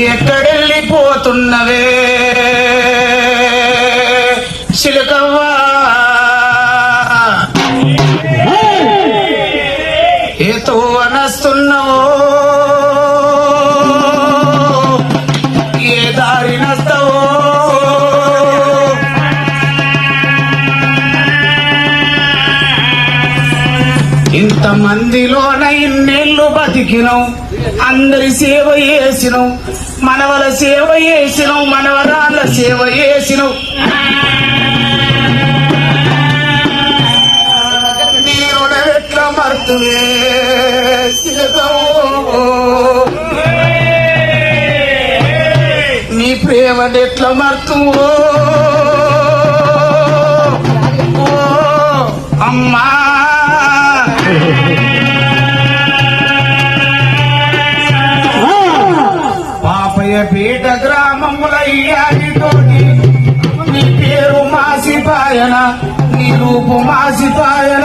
ఎక్కడెళ్ళిపోతున్నవే? చిలకవ్వా. ఏతో అనస్తున్నావో ఏ దారి నస్తవో ఇంతమందిలోన ఇన్నేళ్ళు బతికినావు. అందరి సేవ చేసినాం మనవల సేవ చేసినవు మనవరాల సేవ చేసినవు. నీ ప్రేమ ఎట్లా మర్తువో? అమ్మా. వయ్యాడితోటి నీ పేరు మాసిపాయన నీ రూపు మాసిపాయన.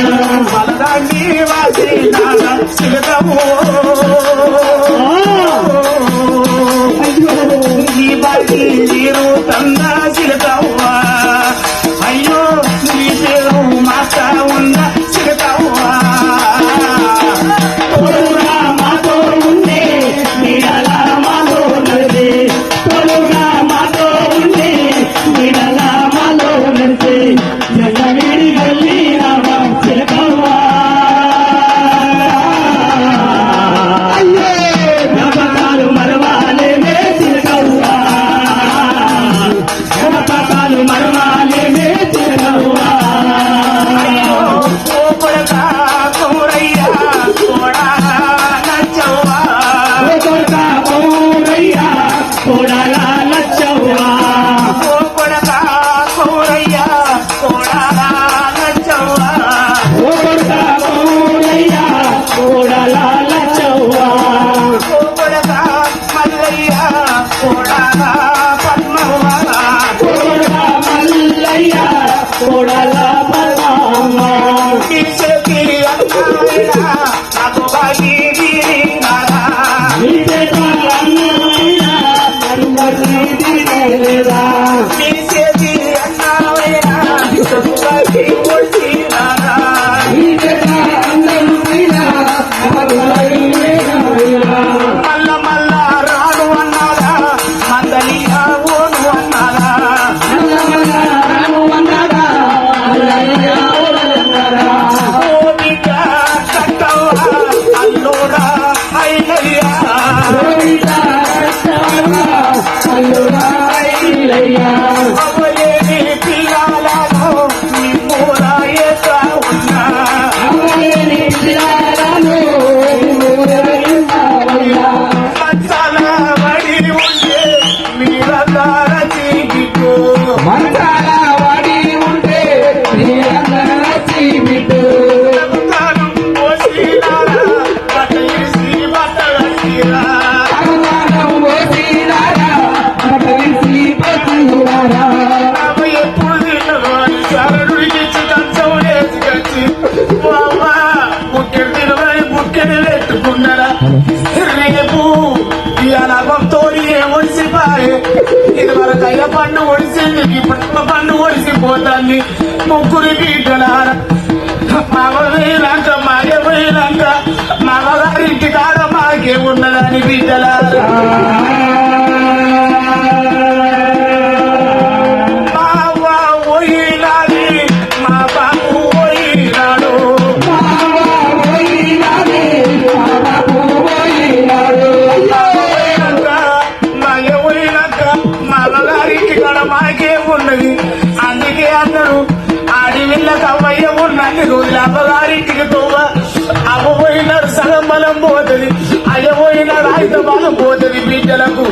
Hare రేపు ఈ అనభంతో ఏమొడిసిపాయే ఇది వరకు అయ్య పండు ఒడిసింది ఇప్పుడు పండు ఒడిసిపోతాన్ని ముగ్గురు బిడ్డలారా మామ పోయినాక మగ పోయినాక మగగారింటి కాడ మాకే ఉన్నదని బిడ్డలారా పోయినాది మా బాబు పోయినాడు ఉన్నది అందుకే అందరూ ఆడి వీళ్ళకి అవ్వయ్య ఉన్నన్ని రోజులు అవ్వగారింటికి తోవ అవ్వ పోయినాడు సగం బలం పోతుంది. అయ్య పోయినాడు ఆయుధ బలం పోతుంది బిడ్డలకు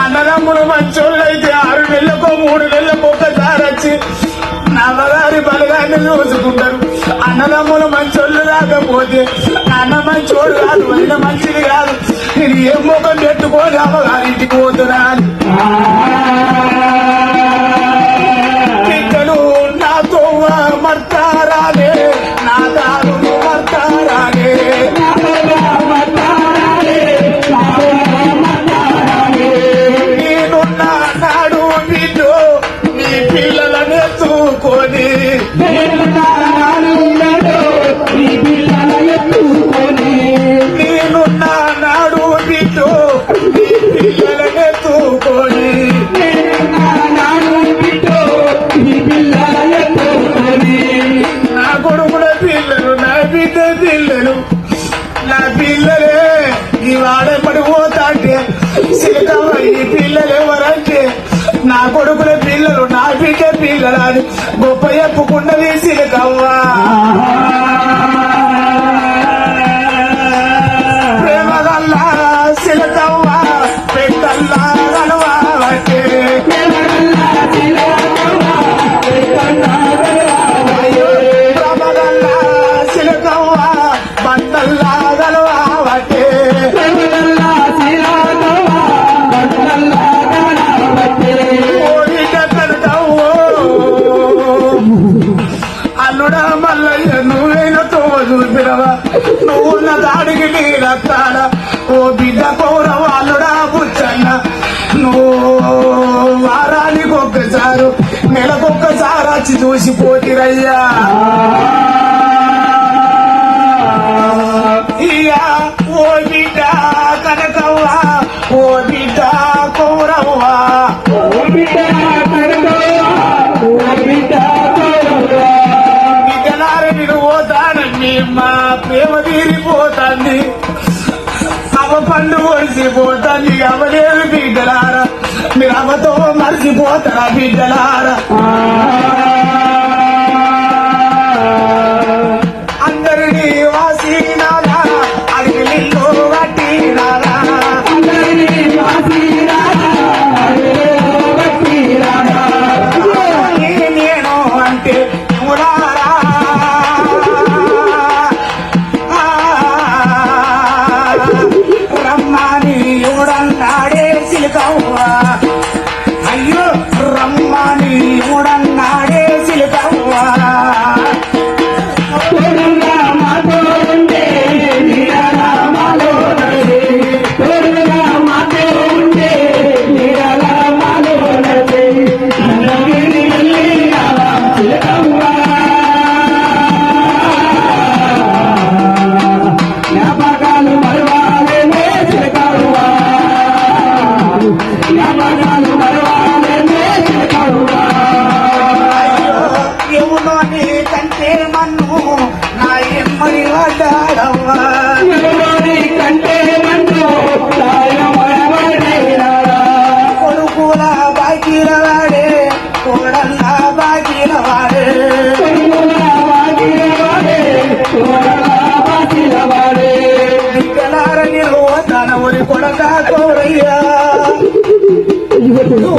అన్నదమ్ములు మంచోళ్ళైతే ఆరు నెలలకో మూడు నెలలకు ఒకసారి వచ్చి నవగారి బలగాన్ని చూసుకుంటారు అన్నదమ్ములు మంచోళ్ళు రాకపోతే అన్న మంచోడు కాదు వదిన మంచిది కాదు నేను ఏం ముఖం పెట్టుకోని అమ్మగారింటికి పోతున్నా అల్లుడా మల్లయ్య నువ్వేనా తోవ చూపినవా నువ్వు నా దాడికి నీరత్తాడ ఓ బిడ్డ కౌరవ వచ్చి చూసిపోతిరయ్యా. ఇయ్యా ఓ బిడ్డ కనకవ్వా ఓ బిడ్డ కౌరవ్వా. ఓ బిడ్డ మా ప్రేమ తీరిపోతాంది. అవ పండు ఒడిసిపోతాంది అవలేదు బిడ్డలారా. మీరు అవతో మర్చిపోతారా బిడ్డలారా?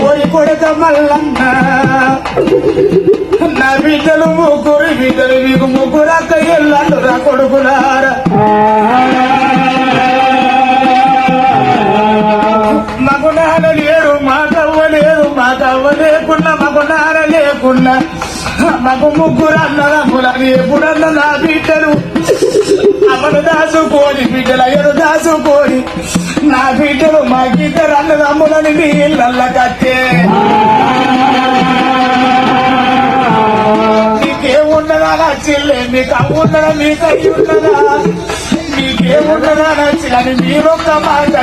ఓడి కొడక మల్లన్న. నా బిడ్డలు ముగ్గురు బిడ్డలు మీకు ముగ్గురు అక్క ఎల్లండు రా కొడుకులారా. మగునాన లేరు మాకవ్వ లేరు మాకవ్వ లేకున్నా మగునాన లేకున్నా. అన్నదమ్ములని ఎప్పుడన్నా నా బిడ్డలు అమలు దాసుకోని బిడ్డలు అయ్యను దాసుకోని నా బిడ్డలు మా ఇద్దరు అన్నదమ్ములని నీళ్ళ కట్టే నీకేమున్నదా నా చెల్లె మీకు అమ్మున్నదా మీకు అయ్యి ఉన్నదా మీకేమున్నదా నా చెల్లని మీరొక్క మాట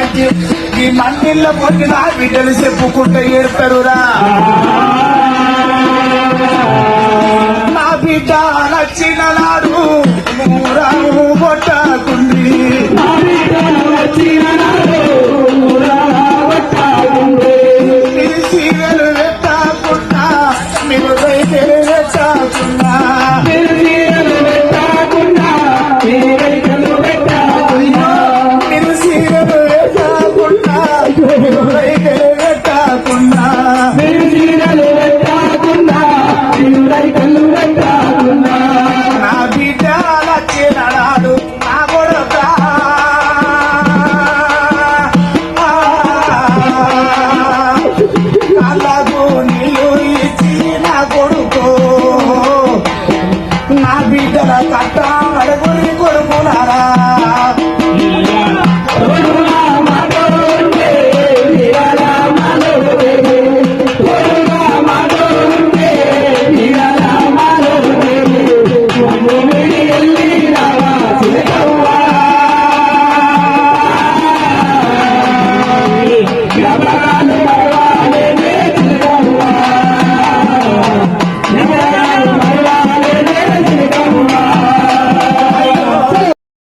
ఈ మందిళ్ళ పొంది నా బిడ్డలు చెప్పుకుంటూ ఏడతారురా బిడ్డ నచ్చిన నాడు మూరాము కొట్టకుంది నా బిడ్డ నాడు రావట్టాడుండే.